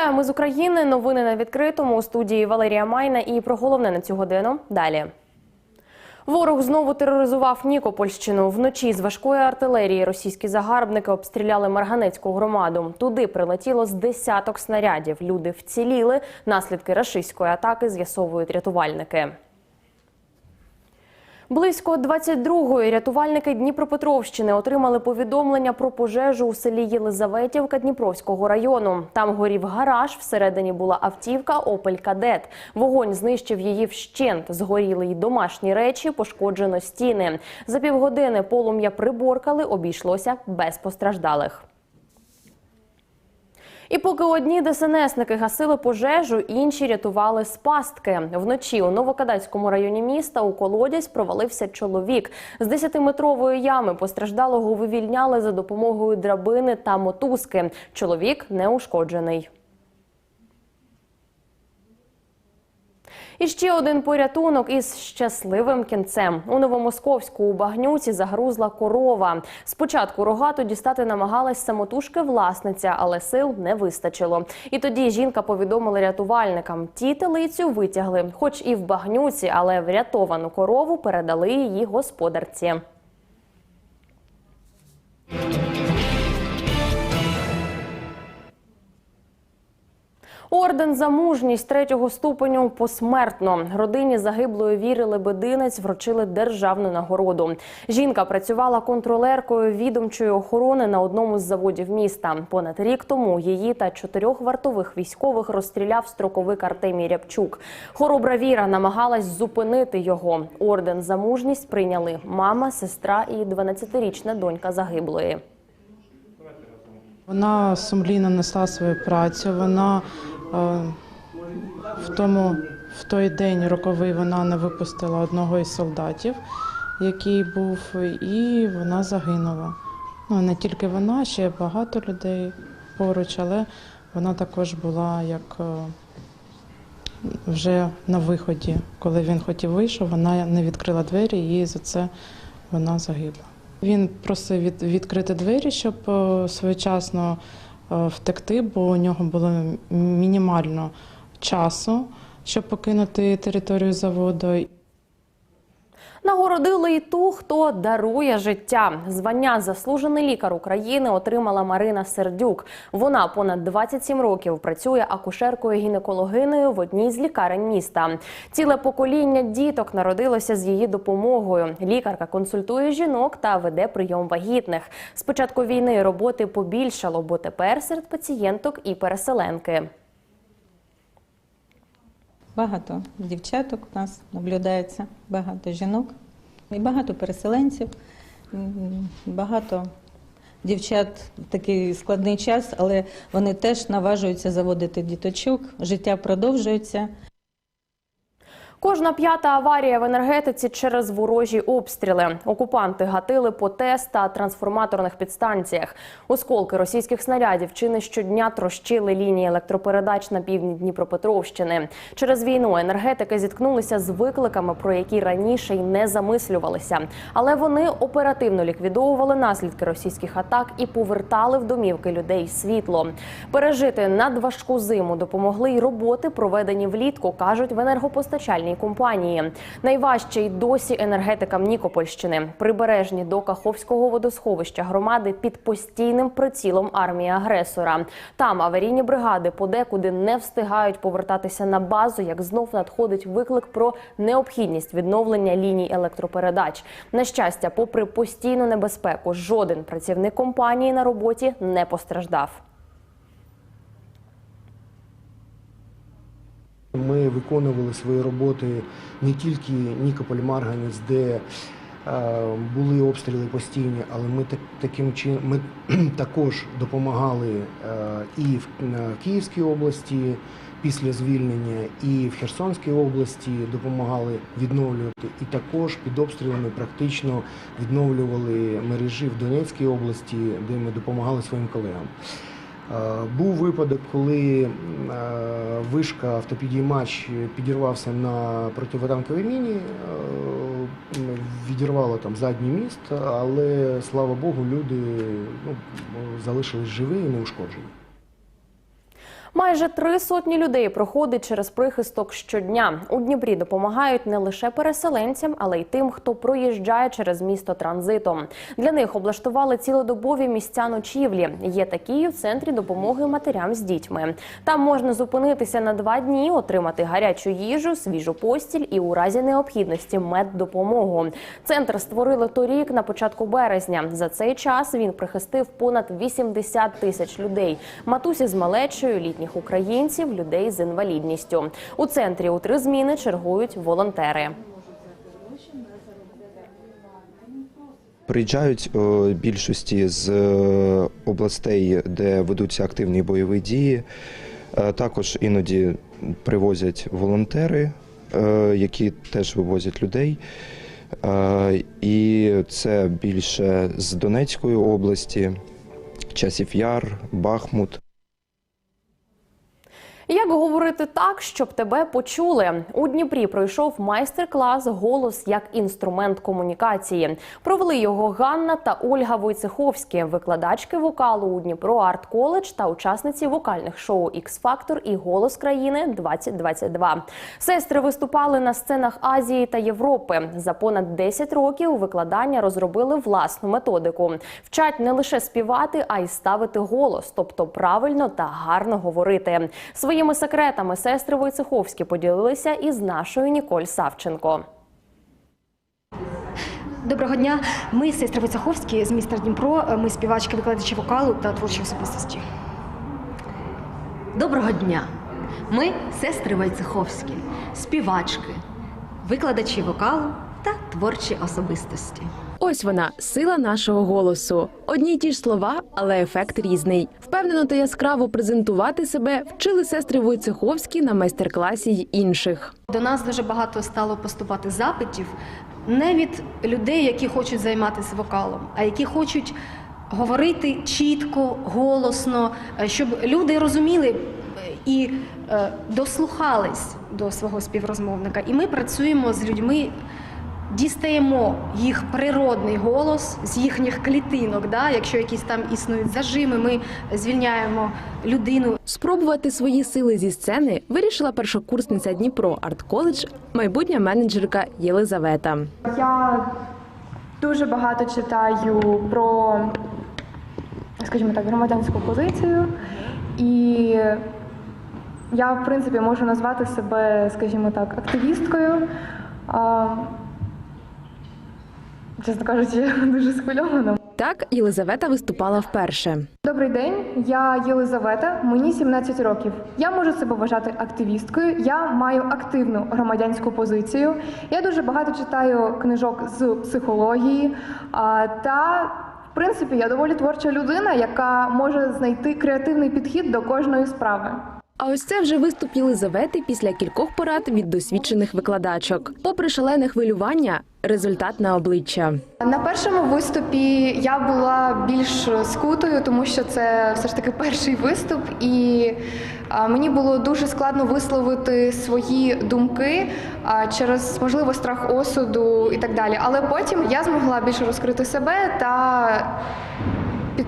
Вітаю, ми з України. Новини на відкритому у студії Валерія Майна. І про головне на цю годину далі. Ворог знову тероризував Нікопольщину. Вночі з важкої артилерії російські загарбники обстріляли Марганецьку громаду. Туди прилетіло з десяток снарядів. Люди вціліли. Наслідки рашистської атаки з'ясовують рятувальники. Близько 22-ї рятувальники Дніпропетровщини отримали повідомлення про пожежу у селі Єлизаветівка Дніпровського району. Там горів гараж, всередині була автівка «Опель Кадет». Вогонь знищив її вщент. Згоріли й домашні речі, пошкоджено стіни. За півгодини полум'я приборкали, обійшлося без постраждалих. І поки одні ДСНСники гасили пожежу, інші рятували з пастки. Вночі у Новокадацькому районі міста у колодязь провалився чоловік. З 10-метрової ями постраждалого вивільняли за допомогою драбини та мотузки. Чоловік не ушкоджений. І ще один порятунок із щасливим кінцем. У Новомосковську у багнюці загрузла корова. Спочатку рогату дістати намагалась самотужки власниця, але сил не вистачило. І тоді жінка повідомила рятувальникам. Ті телицю витягли, хоч і в багнюці, але врятовану корову передали її господарці. Орден за мужність третього ступеню посмертно. Родині загиблої Віри Лебединець вручили державну нагороду. Жінка працювала контролеркою відомчої охорони на одному з заводів міста. Понад рік тому її та чотирьох вартових військових розстріляв строковик Артемій Рябчук. Хоробра Віра намагалась зупинити його. Орден за мужність прийняли мама, сестра і 12-річна донька загиблої. Вона сумлінно несла свою працю. Вона в тому в той день роковий вона не випустила одного із солдатів, який був, і вона загинула. Ну не тільки вона, ще багато людей поруч, але вона також була як е, вже на виході. Коли він хотів вийшов, вона не відкрила двері, і за це вона загибла. Він просив від, відкрити двері, щоб е, своєчасно втекти, бо у нього було мінімально часу, щоб покинути територію заводу. Нагородили і ту, хто дарує життя. Звання заслужений лікар України отримала Марина Сердюк. Вона понад 27 років працює акушеркою-гінекологиною в одній з лікарень міста. Ціле покоління діток народилося з її допомогою. Лікарка консультує жінок та веде прийом вагітних. З початку війни роботи побільшало, бо тепер серед пацієнток і переселенки. Багато дівчаток у нас наблюдається, багато жінок. І багато переселенців, багато дівчат такий складний час, але вони теж наважуються заводити діточок, життя продовжується. Кожна п'ята аварія в енергетиці через ворожі обстріли. Окупанти гатили по ТЕС та трансформаторних підстанціях. Осколки російських снарядів чи не щодня трощили лінії електропередач на півдні Дніпропетровщини. Через війну енергетики зіткнулися з викликами, про які раніше й не замислювалися. Але вони оперативно ліквідовували наслідки російських атак і повертали в домівки людей світло. Пережити надважку зиму допомогли й роботи, проведені влітку, кажуть в енергопостачальній компанії. Найважче й досі енергетикам Нікопольщини. Прибережні до Каховського водосховища громади під постійним прицілом армії агресора. Там аварійні бригади подекуди не встигають повертатися на базу, як знов надходить виклик про необхідність відновлення ліній електропередач. На щастя, попри постійну небезпеку, жоден працівник компанії на роботі не постраждав. Ми виконували свої роботи не тільки Нікополь Марганець, де е, були обстріли постійні, але ми таким чином ми також допомагали е, і в, Київській області після звільнення, і в Херсонській області допомагали відновлювати. І також під обстрілами практично відновлювали мережі в Донецькій області, де ми допомагали своїм колегам. Е, Був випадок, коли вишка автопідіймач підірвався на противотанковій міні, е, відірвало там задній міст, але слава Богу, люди ну, залишились живі і неушкоджені. Майже три сотні людей проходить через прихисток щодня. У Дніпрі допомагають не лише переселенцям, але й тим, хто проїжджає через місто транзитом. Для них облаштували цілодобові місця ночівлі. Є такі в центрі допомоги матерям з дітьми. Там можна зупинитися на два дні, отримати гарячу їжу, свіжу постіль і у разі необхідності меддопомогу. Центр створили торік на початку березня. За цей час він прихистив понад 80 тисяч людей. Матусі з малечою, літніх українців, людей з інвалідністю. У центрі у три зміни чергують волонтери. Приїжджають о, більшості з е, областей, де ведуться активні бойові дії. Е, Також іноді привозять волонтери, е, які теж вивозять людей. Е, І це більше з Донецької області, Часів Яр, Бахмут. Як говорити так, щоб тебе почули? У Дніпрі пройшов майстер-клас Голос як інструмент комунікації. Провели його Ганна та Ольга Войцеховські, викладачки вокалу у Дніпро Арт Коледж та учасниці вокальних шоу X Factor і Голос країни 2022. Сестри виступали на сценах Азії та Європи. За понад 10 років викладання розробили власну методику. Вчать не лише співати, а й ставити голос, тобто правильно та гарно говорити. Своїми секретами сестри Войцеховські поділилися із нашою Ніколь Савченко. Доброго дня. Ми сестри Вицеховські з міста Дніпро. Ми співачки, викладачі вокалу та творчої особистості. Доброго дня! Ми сестри Войцеховські, співачки, викладачі вокалу та творчі особистості. Ось вона, сила нашого голосу. Одні й ті ж слова, але ефект різний. Впевнено та яскраво презентувати себе вчили сестри Войцеховські на майстер-класі й інших. До нас дуже багато стало поступати запитів не від людей, які хочуть займатися вокалом, а які хочуть говорити чітко, голосно, е, щоб люди розуміли е, і е, дослухались до свого співрозмовника. І ми працюємо з людьми. Дістаємо їх природний голос з їхніх клітинок. Да? Якщо якісь там існують зажими, ми звільняємо людину Спробувати свої сили зі сцени вирішила першокурсниця Дніпро Арт Коледж, майбутня менеджерка Єлизавета. Я дуже багато читаю про, скажімо так, громадянську позицію, і я, в принципі, можу назвати себе, скажімо так, активісткою. Чесно кажучи, я дуже схвильована. Так Єлизавета виступала вперше. Добрий день, я Єлизавета, мені 17 років. Я можу себе вважати активісткою. Я маю активну громадянську позицію. Я дуже багато читаю книжок з психології. Та, в принципі, я доволі творча людина, яка може знайти креативний підхід до кожної справи. А ось це вже виступ Єлизавети після кількох порад від досвідчених викладачок. Попри шалене хвилювання, результат на обличчя. На першому виступі я була більш скутою, тому що це все ж таки перший виступ, і мені було дуже складно висловити свої думки через можливо страх осуду і так далі. Але потім я змогла більше розкрити себе та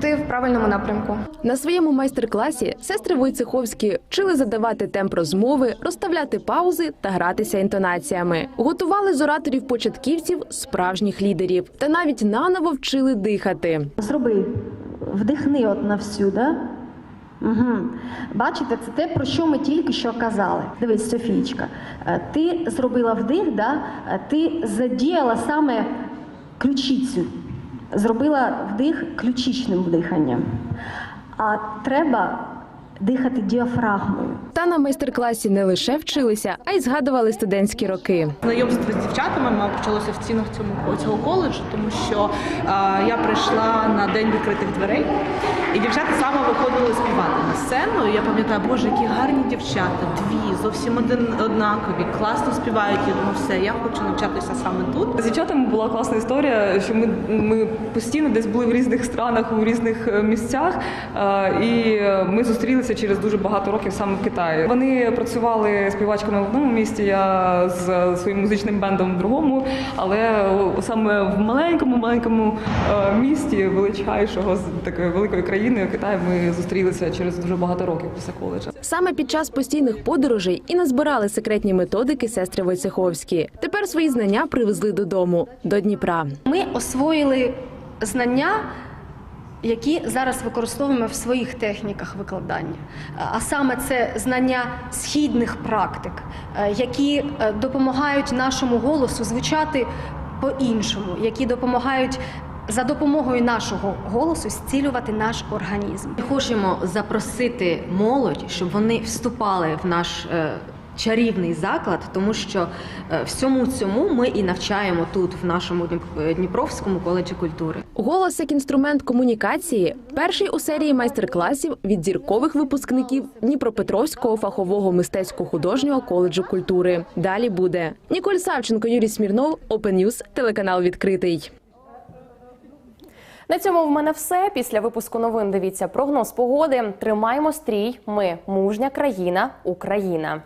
піти в правильному напрямку. На своєму майстер-класі сестри Войцеховські вчили задавати темп розмови, розставляти паузи та гратися інтонаціями. Готували з ораторів початківців справжніх лідерів та навіть наново вчили дихати. Зроби, вдихни от на всю, да? Угу. Бачите, це те, про що ми тільки що казали. Дивись, Софієчка, е, ти зробила вдих, да? е, ти задіяла саме ключицю, зробила вдих ключичним вдиханням. А треба дихати діафрагмою. Та на майстер-класі не лише вчилися, а й згадували студентські роки. Знайомство з дівчатами мабуть, почалося в цінах цьому цього коледжу, тому що е, я прийшла на день відкритих дверей, і дівчата саме виходили співати на сцену. І я пам'ятаю, боже, які гарні дівчата, дві зовсім один однакові, класно співають. Я думаю, все, я хочу навчатися саме тут. З дівчатами була класна історія, що ми, ми постійно десь були в різних странах, у різних е, місцях, е, і ми зустрілися зустрілися через дуже багато років саме в Китаї. Вони працювали співачками в одному місті, я з своїм музичним бендом в другому, але саме в маленькому маленькому е, місті величайшого з такої великої країни Китаю ми зустрілися через дуже багато років після коледжа. Саме під час постійних подорожей і назбирали секретні методики сестри Войцеховські. Тепер свої знання привезли додому до Дніпра. Ми освоїли знання, які зараз використовуємо в своїх техніках викладання. А саме це знання східних практик, е, які е, допомагають нашому голосу звучати по-іншому, які допомагають за допомогою нашого голосу зцілювати наш організм. Хочемо запросити молодь, щоб вони вступали в наш е, чарівний заклад, тому що е, всьому цьому ми і навчаємо тут, в нашому Дніп- Дніпровському коледжі культури. Голос як інструмент комунікації перший у серії майстер-класів від зіркових випускників Дніпропетровського фахового мистецько-художнього коледжу культури. Далі буде Ніколь Савченко, Юрій Смірнов, Open News, телеканал відкритий. На цьому в мене все. Після випуску новин дивіться прогноз погоди. Тримаємо стрій. Ми мужня країна, Україна.